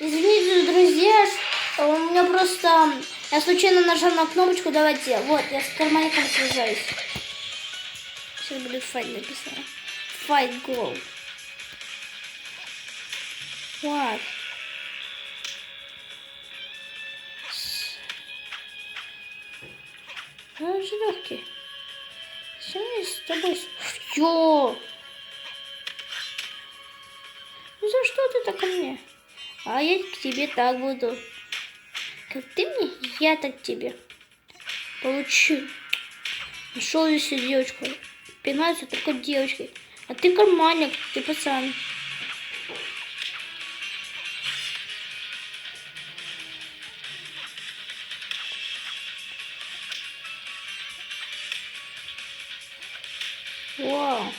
Извините, друзья, у меня просто... Я случайно нажал на кнопочку, давайте. Вот, я с карманником связаюсь. Сейчас будет файт написано. Fight goal. What? Он же легкий. Все мне с тобой... Ё! Ну за что ты так ко мне? А я к тебе так буду. Как ты мне, я так тебе. Получи. Нашел себе девочку. Пинается только девочкой. А ты карманник, ты пацан. Вау.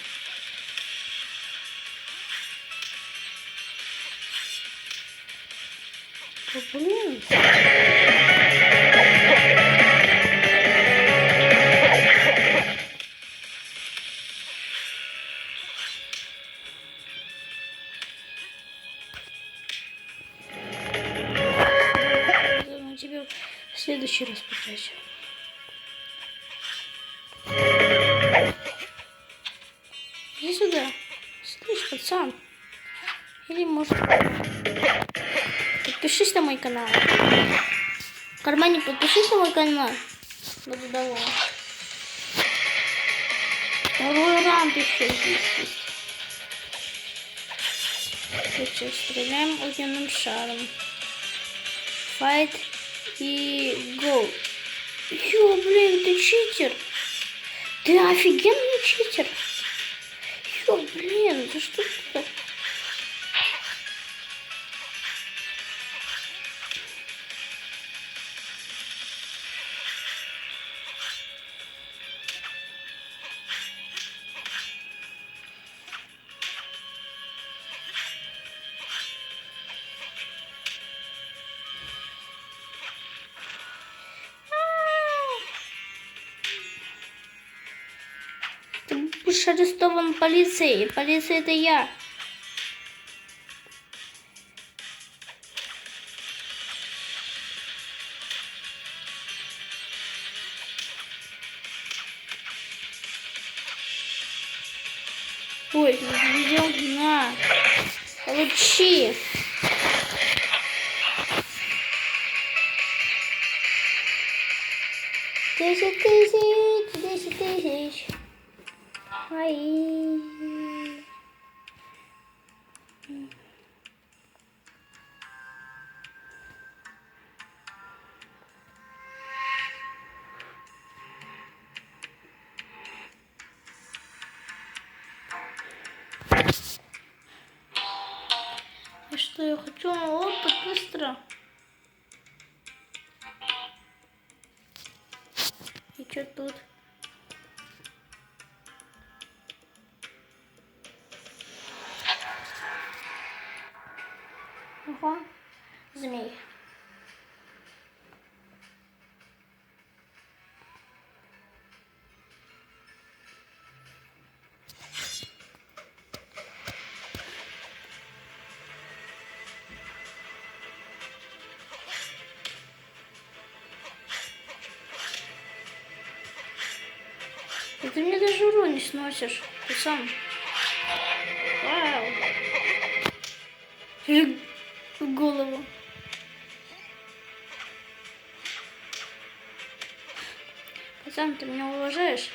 Ну, тебе в следующий раз потрачу. Иди сюда. Слышь, пацан. Или может... Подпишись на мой канал. Карманник, подпишись на мой канал. Буду довольна. Второй раунд еще здесь. Сейчас стреляем огненным шаром. Файт и гол. Ё, блин, ты читер. Ты офигенный читер. Ё, блин, да что ты будешь арестован полицией. Полиция это я. Ой, видел? На. Получи. Десять тысяч, десять тысяч. Ай. И что я хочу на опыт быстро. И что тут? Ага, змей. Да ты мне даже урон не сносишь. Ты сам. Вау. В голову. Пацан, ты меня уважаешь?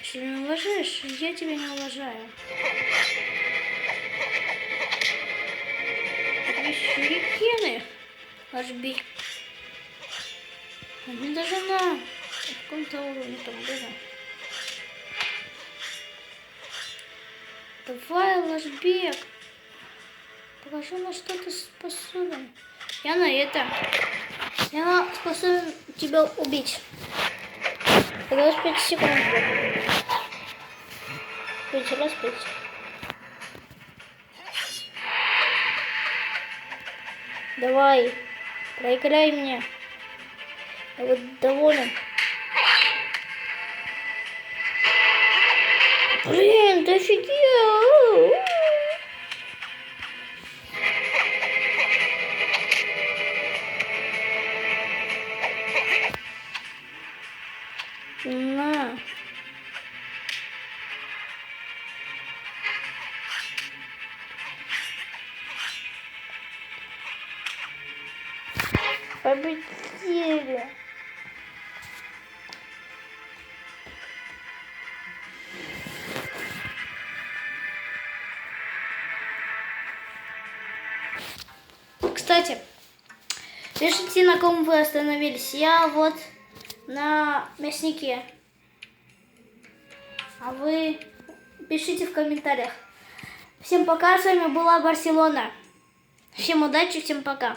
Если не уважаешь, я тебя не уважаю. Это щурикены. Аж би. Они даже на каком-то уровне там были. Давай, ложбек. Покажи, на что ты способен. Я на это. Я способен тебя убить. Давай 5 секунд. Пять раз пять. Давай, проиграй мне. Я вот доволен. Блин, ты офигел! На. Победили. Кстати, пишите, на ком вы остановились. Я вот на мяснике. А вы пишите в комментариях. Всем пока, с вами была Барселона. Всем удачи, всем пока.